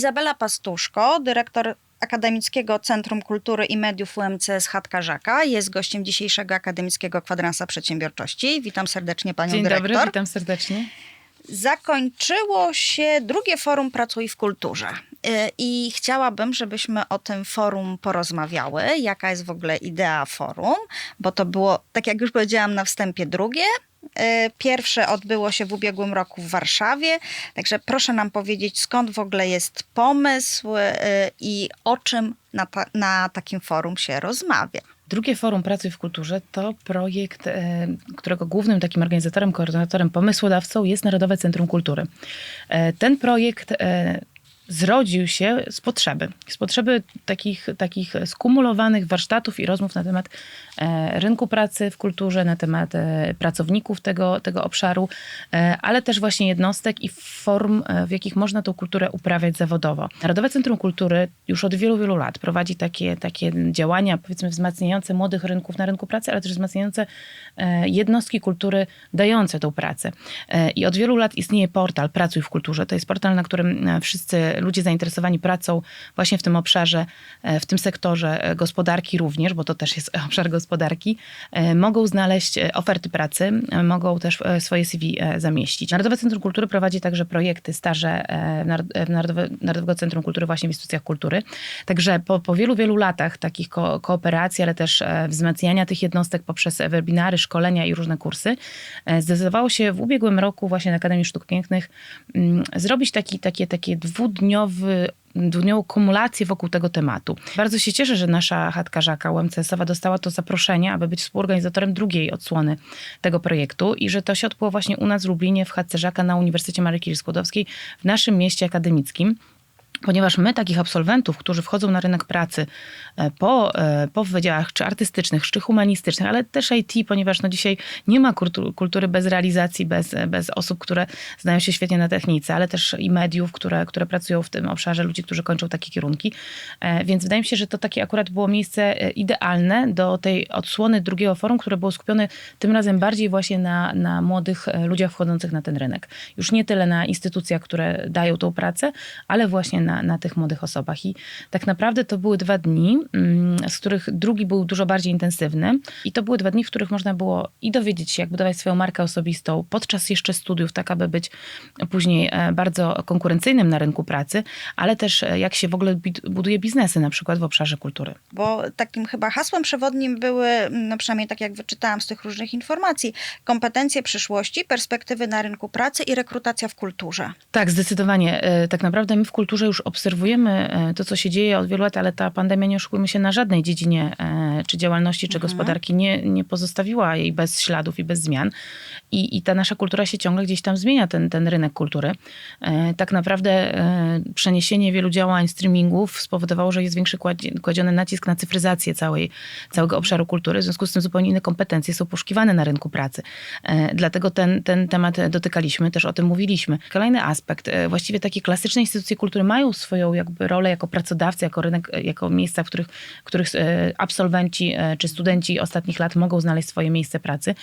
Izabela Pastuszko, dyrektor Akademickiego Centrum Kultury i Mediów UMCS Chatka-Żaka, jest gościem dzisiejszego Akademickiego Kwadransa Przedsiębiorczości. Witam serdecznie panią Dzień dyrektor. dobry, witam serdecznie. Zakończyło się drugie forum Pracuj w kulturze. Y, I chciałabym, żebyśmy o tym forum porozmawiały. Jaka jest w ogóle idea forum? Bo to było, tak jak już powiedziałam na wstępie, drugie. Y, Pierwsze odbyło się w ubiegłym roku w Warszawie. Także proszę nam powiedzieć, skąd w ogóle jest pomysł y, i o czym na, ta, na takim forum się rozmawia. Drugie Forum Pracy w Kulturze to projekt, e, którego głównym takim organizatorem, koordynatorem, pomysłodawcą jest Narodowe Centrum Kultury. E, Ten projekt e, zrodził się z potrzeby. Z potrzeby takich, takich skumulowanych warsztatów i rozmów na temat e, rynku pracy w kulturze, na temat e, pracowników tego, tego obszaru, e, ale też właśnie jednostek i form, w jakich można tą kulturę uprawiać zawodowo. Narodowe Centrum Kultury już od wielu, wielu lat prowadzi takie, takie działania, powiedzmy, wzmacniające młodych rynków na rynku pracy, ale też wzmacniające jednostki kultury dające tą pracę. I od wielu lat istnieje portal Pracuj w Kulturze. To jest portal, na którym wszyscy ludzie zainteresowani pracą właśnie w tym obszarze, e, w tym sektorze e, gospodarki również, bo to też jest obszar gospodarki, e, mogą znaleźć oferty pracy, mogą też swoje CV zamieścić. Narodowe Centrum Kultury prowadzi także projekty, staże Narodowego Centrum Kultury właśnie w instytucjach kultury. Także po, po wielu, wielu latach takich ko- kooperacji, ale też wzmacniania tych jednostek poprzez webinary, szkolenia i różne kursy, zdecydowało się w ubiegłym roku właśnie na Akademii Sztuk Pięknych mm, zrobić taki, takie, takie dwudniowy dwudniową kumulację wokół tego tematu. Bardzo się cieszę, że nasza chatka Żaka UMCS-owa dostała to zaproszenie, aby być współorganizatorem drugiej odsłony tego projektu i że to się odbyło właśnie u nas w Lublinie w chatce Żaka na Uniwersytecie Marii Curie-Skłodowskiej w naszym mieście akademickim. Ponieważ my takich absolwentów, którzy wchodzą na rynek pracy e, po, e, po wydziałach czy artystycznych, czy humanistycznych, ale też IT, ponieważ no dzisiaj nie ma kultu- kultury bez realizacji, bez, bez osób, które znają się świetnie na technice, ale też i mediów, które, które pracują w tym obszarze, ludzi, którzy kończą takie kierunki. E, Więc wydaje mi się, że to takie akurat było miejsce e, idealne do tej odsłony drugiego forum, które było skupione tym razem bardziej właśnie na, na młodych e, ludziach wchodzących na ten rynek. Już nie tyle na instytucjach, które dają tą pracę, ale właśnie na, na tych młodych osobach. I tak naprawdę to były dwa dni, mm, z których drugi był dużo bardziej intensywny. I to były dwa dni, w których można było i dowiedzieć się, jak budować swoją markę osobistą podczas jeszcze studiów, tak aby być później e, bardzo konkurencyjnym na rynku pracy, ale też e, jak się w ogóle buduje biznesy, na przykład w obszarze kultury. Bo takim chyba hasłem przewodnim były, no przynajmniej tak jak wyczytałam z tych różnych informacji, kompetencje przyszłości, perspektywy na rynku pracy i rekrutacja w kulturze. Tak, zdecydowanie. E, Tak naprawdę my w kulturze już obserwujemy e, to, co się dzieje od wielu lat, ale ta pandemia, nie oszukujmy się, na żadnej dziedzinie e, czy działalności, czy gospodarki nie, nie pozostawiła jej bez śladów i bez zmian. I, I ta nasza kultura się ciągle gdzieś tam zmienia, ten, ten rynek kultury. E, Tak naprawdę przeniesienie wielu działań streamingów spowodowało, że jest większy kładziony nacisk na cyfryzację całej, całego obszaru kultury. W związku z tym zupełnie inne kompetencje są poszukiwane na rynku pracy. Dlatego ten, ten temat dotykaliśmy, też o tym mówiliśmy. Kolejny aspekt, właściwie takie klasyczne instytucje kultury mają swoją jakby rolę jako pracodawcy, jako rynek, jako miejsca, w których, w których e, absolwenci e, czy studenci ostatnich lat mogą znaleźć swoje miejsce pracy,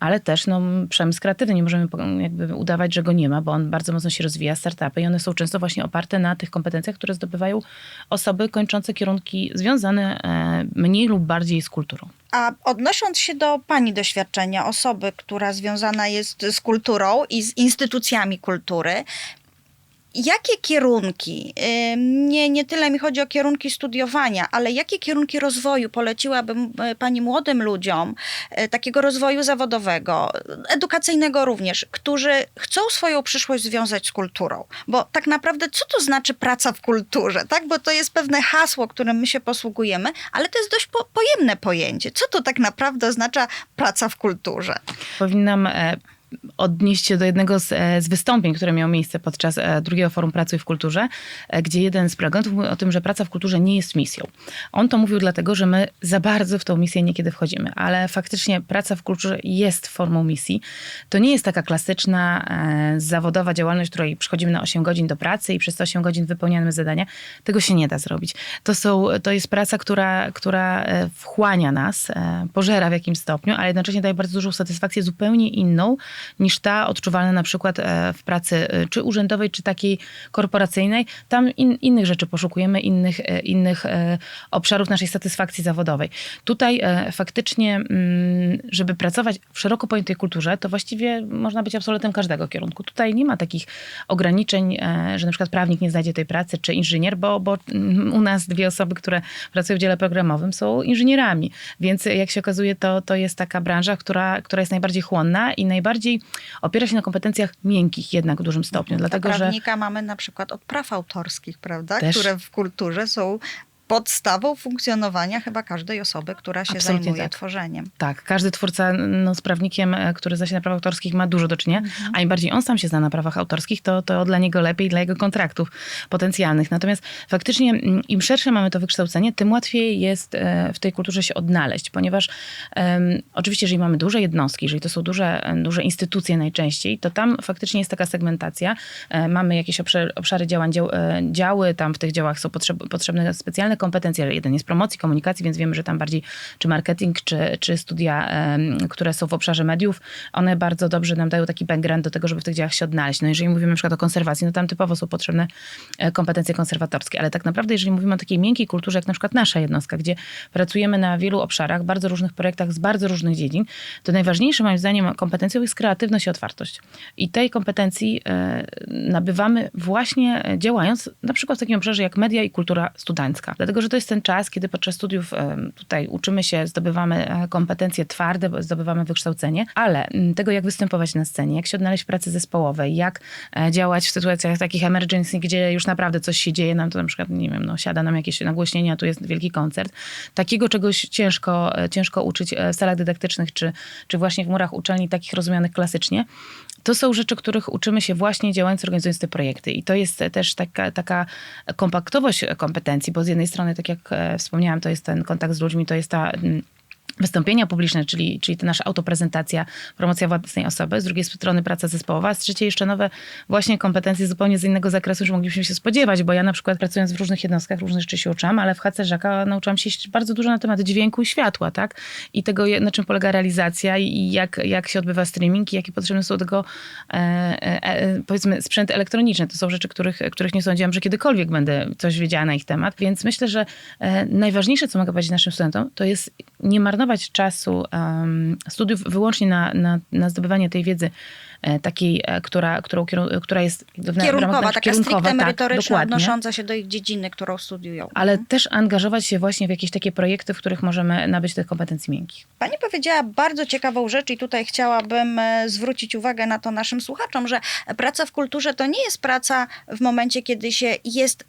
ale też no, przemysł kreatywny, nie możemy jakby udawać, że go nie ma, bo on bardzo mocno się rozwija, startupy i one są często właśnie oparte na tych kompetencjach, które zdobywają osoby kończące kierunki związane e, mniej lub bardziej z kulturą. A odnosząc się do Pani doświadczenia, osoby, która związana jest z kulturą i z instytucjami kultury, jakie kierunki, nie, nie tyle mi chodzi o kierunki studiowania, ale jakie kierunki rozwoju poleciłaby m- Pani młodym ludziom, e, takiego rozwoju zawodowego, edukacyjnego również, którzy chcą swoją przyszłość związać z kulturą? Bo tak naprawdę co to znaczy praca w kulturze, tak? Bo to jest pewne hasło, którym my się posługujemy, ale to jest dość po, pojemne pojęcie. Co to tak naprawdę oznacza praca w kulturze? Powinnam e, odnieść się do jednego z, e, z wystąpień, które miało miejsce podczas e, drugiego Forum Pracy w Kulturze, e, gdzie jeden z prelegentów mówił o tym, że praca w kulturze nie jest misją. On to mówił dlatego, że my za bardzo w tą misję niekiedy wchodzimy, ale faktycznie praca w kulturze jest formą misji. To nie jest taka klasyczna zawodowa działalność, w której przychodzimy na 8 godzin do pracy i przez te 8 godzin wypełniamy zadania. Tego się nie da zrobić. To, są, to jest praca, która, która wchłania nas, pożera w jakimś stopniu, ale jednocześnie daje bardzo dużą satysfakcję zupełnie inną niż ta odczuwalna na przykład e, w pracy e, czy urzędowej, czy takiej korporacyjnej. Tam in, innych rzeczy poszukujemy, innych, e, innych obszarów naszej satysfakcji zawodowej. Tutaj faktycznie, mm, żeby pracować w szeroko pojętej kulturze, to właściwie można być absolwentem każdego kierunku. Tutaj nie ma takich ograniczeń, że na przykład prawnik nie znajdzie tej pracy, czy inżynier, bo, bo mm, u nas dwie osoby, które pracują w dziale programowym są inżynierami. Więc jak się okazuje, to, to jest taka branża, która, która jest najbardziej chłonna i najbardziej opiera się na kompetencjach miękkich jednak w dużym stopniu. Dlatego, Dla że prawnika mamy na przykład od praw autorskich, prawda? Też. Które w kulturze są podstawą funkcjonowania chyba każdej osoby, która się Absolutnie zajmuje tak. tworzeniem. Tak, każdy twórca no, z prawnikiem, e, który zna się na prawach autorskich ma dużo do czynienia, a im bardziej on sam się zna na prawach autorskich, to, to dla niego lepiej, dla jego kontraktów potencjalnych. Natomiast faktycznie im szersze mamy to wykształcenie, tym łatwiej jest e, w tej kulturze się odnaleźć, ponieważ em, oczywiście, jeżeli mamy duże jednostki, jeżeli to są duże, e, duże instytucje najczęściej, to tam faktycznie jest taka segmentacja. Mamy jakieś obszary, obszary działań, dział, działy, tam w tych działach są potrzeb, potrzebne specjalne kompetencje. Jeden jest promocji, komunikacji, więc wiemy, że tam bardziej czy marketing, czy, czy studia, które są w obszarze mediów, one bardzo dobrze nam dają taki background do tego, żeby w tych działach się odnaleźć. No jeżeli mówimy na przykład o konserwacji, no tam typowo są potrzebne e, kompetencje konserwatorskie, ale tak naprawdę jeżeli mówimy o takiej miękkiej kulturze, jak na przykład nasza jednostka, gdzie pracujemy na wielu obszarach, bardzo różnych projektach z bardzo różnych dziedzin, to najważniejsze moim zdaniem kompetencją jest kreatywność i otwartość. I tej kompetencji e, nabywamy właśnie e, działając na przykład w takim obszarze jak media i kultura studencka. Dlatego, że to jest ten czas, kiedy podczas studiów tutaj uczymy się, zdobywamy e, kompetencje twarde, zdobywamy wykształcenie, ale m, tego, jak występować na scenie, jak się odnaleźć w pracy zespołowej, jak e, działać w sytuacjach takich emergency, gdzie już naprawdę coś się dzieje, nam to na przykład, nie wiem, no, siada nam jakieś nagłośnienia, tu jest wielki koncert. Takiego czegoś ciężko, e, ciężko uczyć w salach dydaktycznych, czy, czy właśnie w murach uczelni takich rozumianych klasycznie. To są rzeczy, których uczymy się właśnie działając, organizując te projekty. I to jest też taka, taka kompaktowość kompetencji, bo z jednej strony, tak jak e, wspomniałam, to jest ten kontakt z ludźmi, to jest ta mm, wystąpienia publiczne, czyli, czyli ta nasza autoprezentacja, promocja własnej osoby, z drugiej strony praca zespołowa, z trzeciej jeszcze nowe właśnie kompetencje zupełnie z innego zakresu, niż moglibyśmy się spodziewać, bo ja na przykład pracując w różnych jednostkach, różne rzeczy się uczyłam, ale w HC Żaka nauczyłam się bardzo dużo na temat dźwięku i światła, tak? I tego, na czym polega realizacja i jak, jak się odbywa streaming i jakie potrzebne są do tego e, e, e, powiedzmy sprzęty elektroniczne. To są rzeczy, których, których nie sądziłam, że kiedykolwiek będę coś wiedziała na ich temat, więc myślę, że e, najważniejsze, co mogę powiedzieć naszym studentom, to jest nie marnować czasu em, studiów wyłącznie na, na, na zdobywanie tej wiedzy e, takiej, e, która, którą, która jest ramach Kierunkowa, naszych- taka kierunkowa, stricte tak, merytoryczna, dokładnie. odnosząca się do ich dziedziny, którą studiują. Ale też angażować się właśnie w jakieś takie projekty, w których możemy nabyć tych kompetencji miękkich. Pani powiedziała bardzo ciekawą rzecz i tutaj chciałabym e, zwrócić uwagę na to naszym słuchaczom, że praca w kulturze to nie jest praca w momencie, kiedy się jest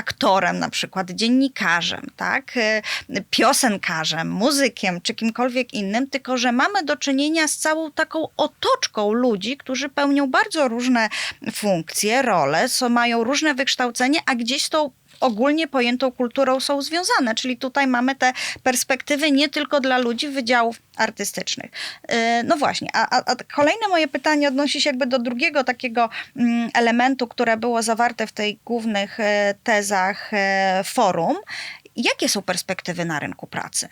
aktorem, na przykład dziennikarzem, tak, e, piosenkarzem, muzykiem czy kimkolwiek innym, tylko że mamy do czynienia z całą taką otoczką ludzi, którzy pełnią bardzo różne funkcje, role, są, mają różne wykształcenie, a gdzieś tą ogólnie pojętą kulturą są związane. Czyli tutaj mamy te perspektywy nie tylko dla ludzi wydziałów artystycznych. Yy, No właśnie, a, a, kolejne moje pytanie odnosi się jakby do drugiego takiego mm, elementu, które było zawarte w tej głównych e, tezach e, forum. Jakie są perspektywy na rynku pracy?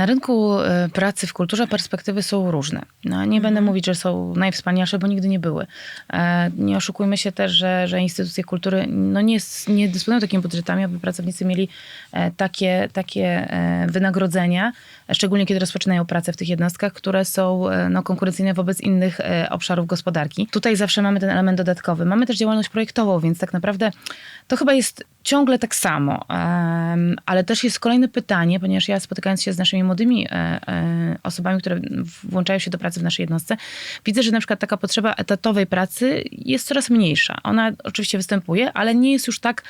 Na rynku e, pracy w kulturze perspektywy są różne. No, nie będę mówić, że są najwspanialsze, bo nigdy nie były. E, Nie oszukujmy się też, że, że instytucje kultury no nie, nie dysponują takimi budżetami, aby pracownicy mieli e, takie, takie wynagrodzenia, szczególnie kiedy rozpoczynają pracę w tych jednostkach, które są no, konkurencyjne wobec innych obszarów gospodarki. Tutaj zawsze mamy ten element dodatkowy. Mamy też działalność projektową, więc tak naprawdę to chyba jest ciągle tak samo. Ale też jest kolejne pytanie, ponieważ ja spotykając się z naszymi młodymi e, e, osobami, które włączają się do pracy w naszej jednostce, widzę, że na przykład taka potrzeba etatowej pracy jest coraz mniejsza. Ona oczywiście występuje, ale nie jest już tak,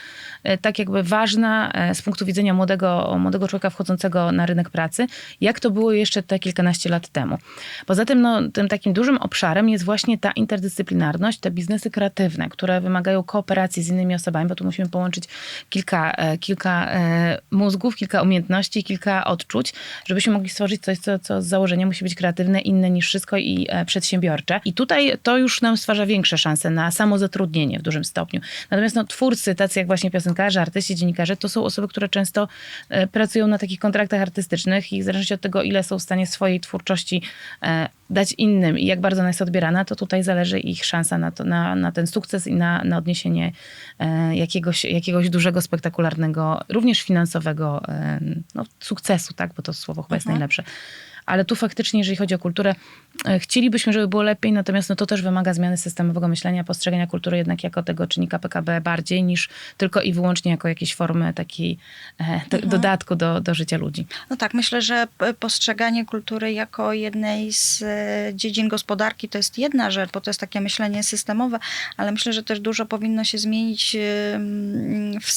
e, tak jakby ważna z punktu widzenia młodego, młodego człowieka wchodzącego na rynek pracy, jak to było jeszcze te kilkanaście lat temu. Poza tym no, tym takim dużym obszarem jest właśnie ta interdyscyplinarność, te biznesy kreatywne, które wymagają kooperacji z innymi osobami, bo tu musimy połączyć kilka, e, kilka e, mózgów, kilka umiejętności, kilka odczuć, żebyśmy mogli stworzyć coś, co, co z założenia musi być kreatywne, inne niż wszystko i e, przedsiębiorcze. I tutaj to już nam stwarza większe szanse na samozatrudnienie w dużym stopniu. Natomiast no, twórcy, tacy jak właśnie piosenkarze, artyści, dziennikarze, to są osoby, które często pracują na takich kontraktach artystycznych i w zależności od tego, ile są w stanie swojej twórczości dać innym i jak bardzo ona jest odbierana, to tutaj zależy ich szansa na, to, na, na ten sukces i na, na odniesienie e, jakiegoś, jakiegoś dużego, spektakularnego, również finansowego e, no, sukcesu, tak? bo to słowo chyba jest Mhm. najlepsze. Ale tu faktycznie, jeżeli chodzi o kulturę, e, chcielibyśmy, żeby było lepiej, natomiast no, to też wymaga zmiany systemowego myślenia, postrzegania kultury jednak jako tego czynnika PKB bardziej niż tylko i wyłącznie jako jakiejś formy takiej e, do, dodatku do, do życia ludzi. No tak, myślę, że postrzeganie kultury jako jednej z e, dziedzin gospodarki to jest jedna rzecz, bo to jest takie myślenie systemowe, ale myślę, że też dużo powinno się zmienić w,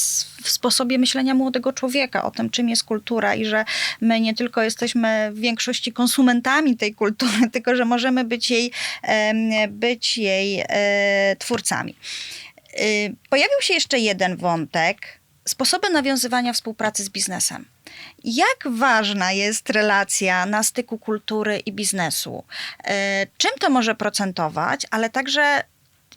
w sposobie myślenia młodego człowieka o tym, czym jest kultura i że my nie tylko jesteśmy w większości konsumentami tej kultury, tylko że możemy być jej, być jej e, twórcami. Y, Pojawił się jeszcze jeden wątek. Sposoby nawiązywania współpracy z biznesem. Jak ważna jest relacja na styku kultury i biznesu? Y, Czym to może procentować, ale także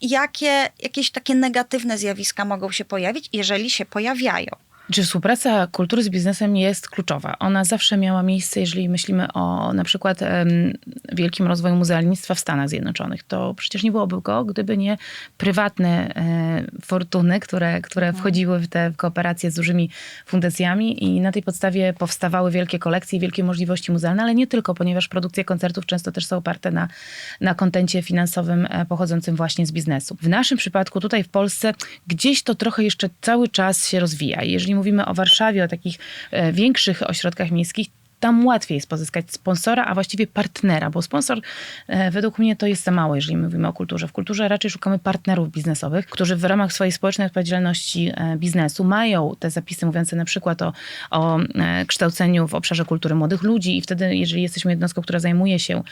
jakie jakieś takie negatywne zjawiska mogą się pojawić, jeżeli się pojawiają? Czy współpraca kultury z biznesem jest kluczowa? Ona zawsze miała miejsce, jeżeli myślimy o na przykład wielkim rozwoju muzealnictwa w Stanach Zjednoczonych. To przecież nie byłoby go, gdyby nie prywatne e, fortuny, które, które wchodziły w te kooperacje z dużymi fundacjami i na tej podstawie powstawały wielkie kolekcje i wielkie możliwości muzealne, ale nie tylko, ponieważ produkcje koncertów często też są oparte na, na kontencie finansowym e, pochodzącym właśnie z biznesu. W naszym przypadku tutaj w Polsce gdzieś to trochę jeszcze cały czas się rozwija. Jeżeli mówimy o Warszawie, o takich e, większych ośrodkach miejskich, tam łatwiej jest pozyskać sponsora, a właściwie partnera, bo sponsor e, według mnie to jest za mało, jeżeli mówimy o kulturze. W kulturze raczej szukamy partnerów biznesowych, którzy w ramach swojej społecznej odpowiedzialności e, biznesu mają te zapisy mówiące na przykład o, o kształceniu w obszarze kultury młodych ludzi i wtedy, jeżeli jesteśmy jednostką, która zajmuje się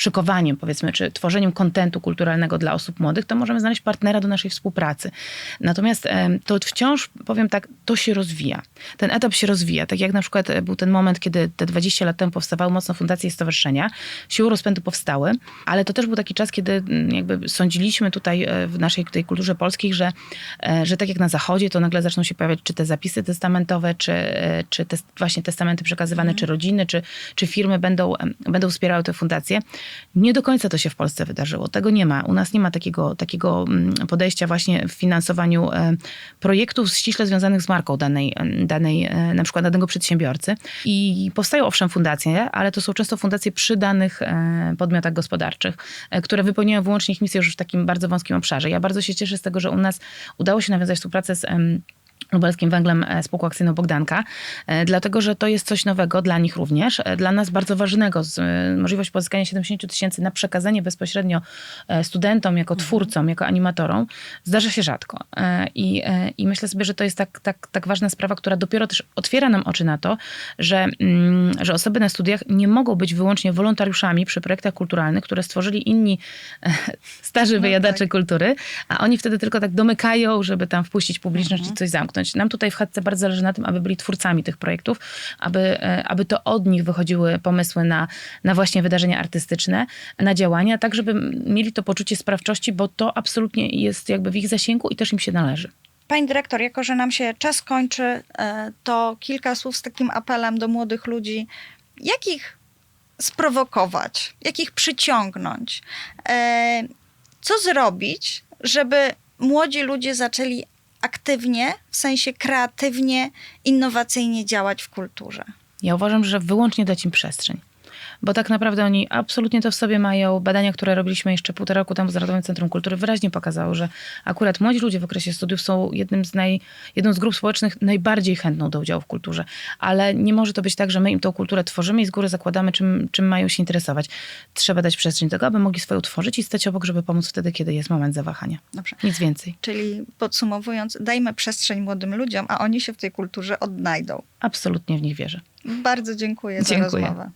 szykowaniem, powiedzmy, czy tworzeniem kontentu kulturalnego dla osób młodych, to możemy znaleźć partnera do naszej współpracy. Natomiast to wciąż, powiem tak, to się rozwija. Ten etap się rozwija. Tak jak na przykład e, był ten moment, kiedy te 20 lat temu powstawały mocno fundacje i stowarzyszenia, siłą rozpędu powstały, ale to też był taki czas, kiedy mm, jakby sądziliśmy tutaj e, w naszej tej kulturze polskiej, że, e, że tak jak na zachodzie, to nagle zaczną się pojawiać czy te zapisy testamentowe, czy, czy te właśnie testamenty przekazywane, czy rodziny, czy, czy firmy będą, będą wspierały te fundacje. Nie do końca to się w Polsce wydarzyło. Tego nie ma. U nas nie ma takiego, takiego mm, podejścia właśnie w finansowaniu e, projektów ściśle związanych z marką danej, danej e, na przykład danego przedsiębiorcy. I powstają owszem fundacje, ale to są często fundacje przy danych e, podmiotach gospodarczych, które wypełniają wyłącznie ich misję już w takim bardzo wąskim obszarze. Ja bardzo się cieszę z tego, że u nas udało się nawiązać współpracę z lubelskim węglem e, spółką akcyjną Bogdanka, e, dlatego że to jest coś nowego dla nich również, e, dla nas bardzo ważnego, możliwość pozyskania 70 tysięcy na przekazanie bezpośrednio studentom, jako twórcom, jako animatorom, zdarza się rzadko. I, i myślę sobie, że to jest tak, tak, tak ważna sprawa, która dopiero też otwiera nam oczy na to, że, mm, że osoby na studiach nie mogą być wyłącznie wolontariuszami przy projektach kulturalnych, które stworzyli inni starzy wyjadacze tak. kultury, a oni wtedy tylko tak domykają, żeby tam wpuścić publiczność i coś zamknąć. Nam tutaj w Chatce bardzo zależy na tym, aby byli twórcami tych projektów, aby, e, aby to od nich wychodziły pomysły na, na właśnie wydarzenia artystyczne, na działania, tak żeby mieli to poczucie sprawczości, bo to absolutnie jest jakby w ich zasięgu i też im się należy. Pani dyrektor, jako że nam się czas kończy, e, to kilka słów z takim apelem do młodych ludzi. Jak ich sprowokować? Jak ich przyciągnąć? E, Co zrobić, żeby młodzi ludzie zaczęli aktywnie, w sensie kreatywnie, innowacyjnie działać w kulturze? Ja uważam, że wyłącznie dać im przestrzeń. Bo tak naprawdę oni absolutnie to w sobie mają. Badania, które robiliśmy jeszcze półtora roku temu z Narodowym Centrum Kultury, wyraźnie pokazały, że akurat młodzi ludzie w okresie studiów są jednym z naj, jedną z grup społecznych najbardziej chętną do udziału w kulturze. Ale nie może to być tak, że my im tą kulturę tworzymy i z góry zakładamy, czym, czym mają się interesować. Trzeba dać przestrzeń do tego, aby mogli swoją tworzyć i stać obok, żeby pomóc wtedy, kiedy jest moment zawahania. Dobrze. Nic więcej. Czyli podsumowując, dajmy przestrzeń młodym ludziom, a oni się w tej kulturze odnajdą. Absolutnie w nich wierzę. Bardzo dziękuję, za Dziękuję. rozmowę.